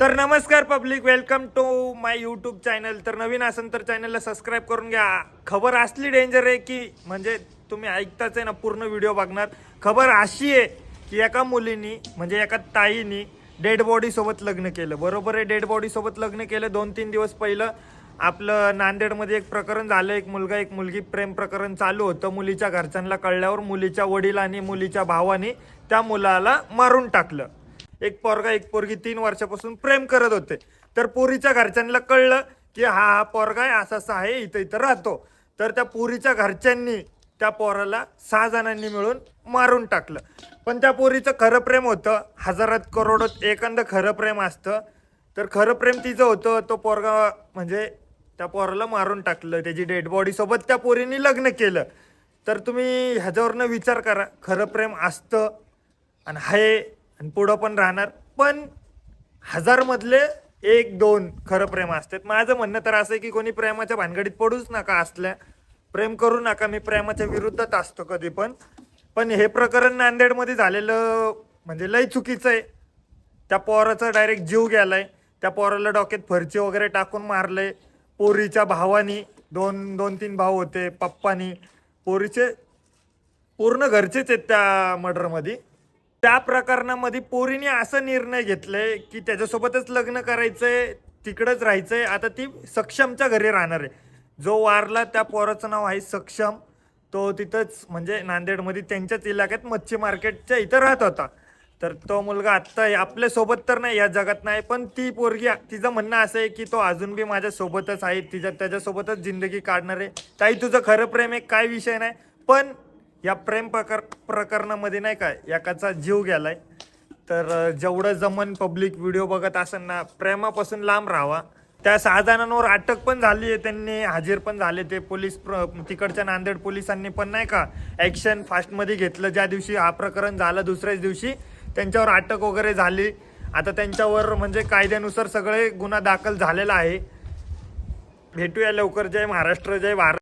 तर नमस्कार public welcome to my YouTube channel तर नवीन असेल तर चॅनलला सबस्क्राईब करून घ्या. खबर असली डेंजर आहे की म्हणजे तुम्ही ऐकताच आहे ना पूर्ण व्हिडिओ बघणार. खबर अशी आहे की एका मुलीनी म्हणजे एका ताईनी डेड बॉडीसोबत लग्न केलं. बरोबर आहे डेड बॉडीसोबत लग्न केलं. दोन तीन दिवस पहिलं आपलं नांदेडमध्ये एक प्रकरण झालं. एक मुलगा एक मुलगी प्रेम प्रकरण चालू होतं. मुलीच्या घरच्यांना कळल्यावर मुलीच्या वडिलांनी मुलीच्या भावानी त्या मुलाला मारून टाकलं. एक पोरगा एक पोरगी तीन वर्षापासून प्रेम करत होते. तर पोरीच्या घरच्यांना कळलं की हा हा पोरगा आहे असा असा आहे इथं इथं राहतो. तर त्या पोरीच्या घरच्यांनी त्या पोराला सहा जणांनी मिळून मारून टाकलं. पण त्या पोरीचं खरं प्रेम होतं. हजारात करोडोत एखादं खरं प्रेम असतं. तर खरं प्रेम तिचं होतं. तो पोरगा म्हणजे त्या पोराला मारून टाकलं. त्याची डेड बॉडीसोबत त्या पोरीने लग्न केलं. तर तुम्ही ह्याच्यावरनं विचार करा. खरं प्रेम असतं. आणि आहे आणि पुढं पण राहणार. पण हजारमधले एक दोन खरं प्रेम असतात. माझं म्हणणं तर असं आहे की कोणी प्रेमाच्या भानगडीत पडूच नका असल्या. प्रेम करू नका. मी प्रेमाच्या विरुद्धच असतो कधी पण. पण हे प्रकरण नांदेडमध्ये झालेलं म्हणजे लय चुकीचं आहे. त्या पोराचा डायरेक्ट जीव गेलाय. त्या पोराला डोक्यात फरची वगैरे टाकून मारलंय. पोरीच्या भावानी दोन दोन तीन भाऊ होते पप्पानी. पोरीचे पूर्ण घरचेच आहेत त्या मर्डरमध्ये त्या प्रकरणामध्ये पोरीने असं निर्णय घेतलाय की त्याच्यासोबतच लग्न करायचंय तिकडंच राहायचंय. आता ती सक्षमच्या घरी राहणार आहे. जो वारला त्या पोराचं नाव आहे सक्षम. तो तिथंच म्हणजे नांदेडमध्ये त्यांच्याच इलाक्यात मच्छी मार्केटच्या इथं राहत होता. तर तो मुलगा आत्ता आपल्यासोबत तर नाही या जगात नाही पण ती पोरगी तिचं म्हणणं असं आहे की तो अजून बी माझ्यासोबतच आहे. तिच्या त्याच्यासोबतच जिंदगी काढणार आहे. ताई तुझं खरं प्रेम आहे काय विषय नाही. पण या प्रेम प्रकर प्रकरणामध्ये नाही का एकाचा जीव गेलाय. तर जेवढं जमन पब्लिक व्हिडिओ बघत असेल ना प्रेमापासून लांब राहावा. त्या सहा जणांवर अटक पण झाली आहे त्यांनी हाजीर पण झाले ते पोलीस प्र तिकडच्या नांदेड पोलिसांनी पण नाही का ॲक्शन फास्टमध्ये घेतलं. ज्या दिवशी हा प्रकरण झालं दुसऱ्याच दिवशी त्यांच्यावर अटक वगैरे झाली. आता त्यांच्यावर म्हणजे कायद्यानुसार सगळे गुन्हा दाखल झालेला आहे. भेटूया लवकर. जय महाराष्ट्र जय भारत.